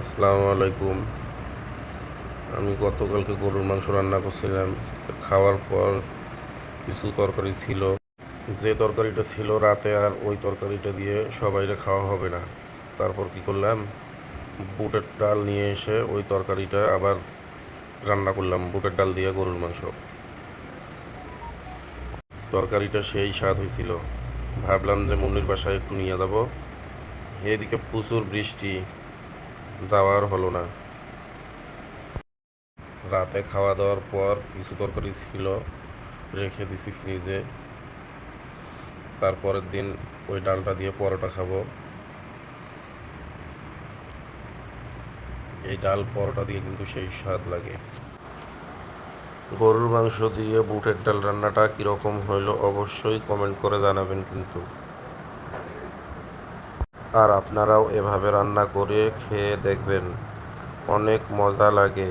আসসালামু আলাইকুম। আমি গতকালকে গরুর মাংস রান্না করছিলাম। খাওয়ার পর কিছু তরকারি ছিল। যে তরকারিটা ছিল রাতে আর ওই তরকারিটা দিয়ে সবাইরে খাওয়া হবে না। তারপর কি করলাম? বুটের ডাল নিয়ে এসে ওই তরকারিটা আবার রান্না করলাম, বুটের ডাল দিয়ে গরুর মাংস। তরকারিটা সেই স্বাদ হয়েছিল। ভাবলাম যে মুন্নির বাসায় একটু নিয়ে যাব। এদিকে প্রচুর বৃষ্টি যাওয়ার হলো না। রাতে খাওয়া দাওয়ার পর কিছু তরকারি ছিল, রেখে দিছি ফ্রিজে। তারপরের দিন ওই ডালটা দিয়ে পরোটা খাব। এই ডাল পরোটা দিয়ে কিন্তু সেই স্বাদ লাগে। গরুর মাংস দিয়ে বুটের ডাল রান্নাটা কীরকম হইল অবশ্যই কমেন্ট করে জানাবেন কিন্তু। আর আপনারাও এভাবে রান্না করে খেয়ে দেখবেন। অনেক মজা লাগে।